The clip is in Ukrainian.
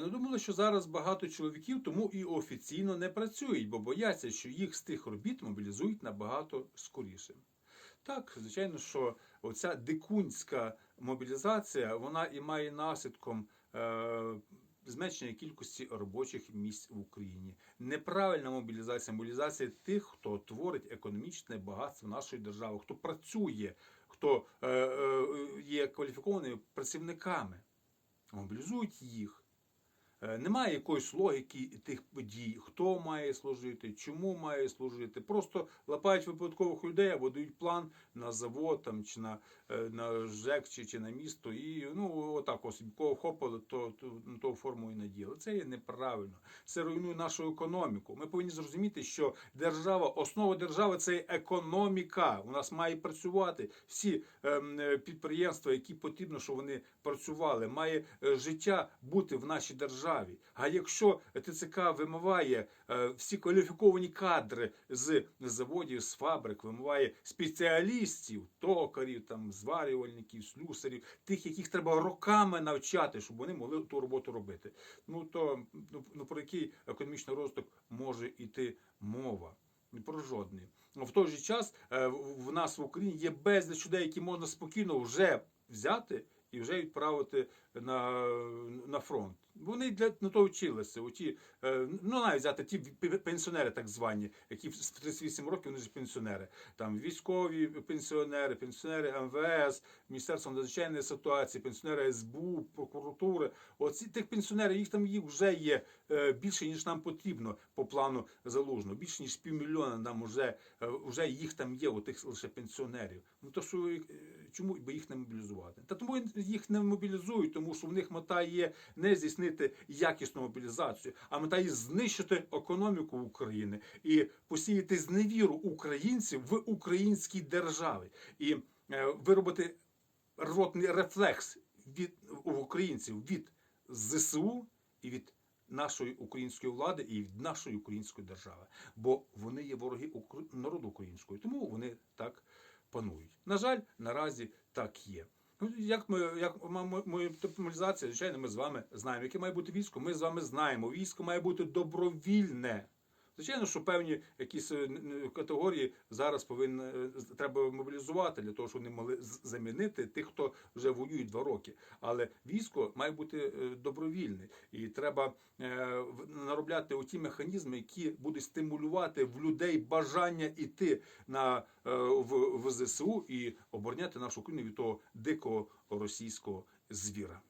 ви не думали, що зараз багато чоловіків тому і офіційно не працюють, бо бояться, що їх з тих робіт мобілізують набагато скоріше. Так, звичайно, що оця дикунська мобілізація вона і має наслідком е, зменшення кількості робочих місць в Україні. Неправильна мобілізація, мобілізація тих, хто творить економічне багатство нашої держави, хто працює, хто е, е, є кваліфікованими працівниками. Мобілізують їх. Е, Немає якоїсь логіки тих подій, хто має служити, чому має служити. Просто лапають випадкових людей або дають план на завод там, чи на, е, на ЖЕК, чи, чи на місто. І ну, отак ось кого вхопили, то, то, на ту форму і наділи. Це є неправильно. Це руйнує нашу економіку. Ми повинні зрозуміти, що держава, основа держави це економіка. У нас має працювати всі ем, е, підприємства, які потрібно, щоб вони працювали. Має життя бути в нашій державі. А якщо ТЦК вимиває е, всі кваліфіковані кадри з заводів, з фабрик, вимиває спеціалістів, токарів, там зварювальників, слюсарів, тих, яких треба роками навчати, щоб вони могли ту роботу робити. Ну то ну, ну про який економічний розвиток може йти мова? Про жодний. В той же час е, в нас в Україні є безліч людей, які можна спокійно вже взяти і вже відправити на, на фронт. Вони для на то вчилися. Оті, е, ну навіть взяти ті пенсіонери, так звані, які в 38 років вони ж пенсіонери. Там військові пенсіонери, пенсіонери МВС, Міністерство надзвичайної ситуації, пенсіонери СБУ, прокуратури. Оці тих пенсіонерів їх там їх вже є е, більше ніж нам потрібно по плану залужного. Більше ніж півмільйона нам вже, е, вже їх там є, у тих лише пенсіонерів. Ну то що чому би їх не мобілізувати? Та тому їх не мобілізують, тому що в них мета є не здійснити якісну мобілізацію, а мета є знищити економіку України і посіяти зневіру українців в українській державі. І е, виробити рвотний рефлекс від українців від ЗСУ і від нашої української влади і від нашої української держави, бо вони є вороги народу українського, тому вони так панують. На жаль, наразі так є. Ну, як ми, як ми мобілізація, звичайно, ми з вами знаємо, яке має бути військо. Ми з вами знаємо. Військо має бути добровільне. Звичайно, що певні якісь е, категорії зараз повинні е, треба мобілізувати для того, щоб вони могли замінити тих, хто вже воює два роки. Але військо має бути е, добровільне, і треба наробляти оті механізми, які будуть стимулювати в людей бажання йти на в, в ЗСУ і обороняти нашу Україну від того дикого російського звіра.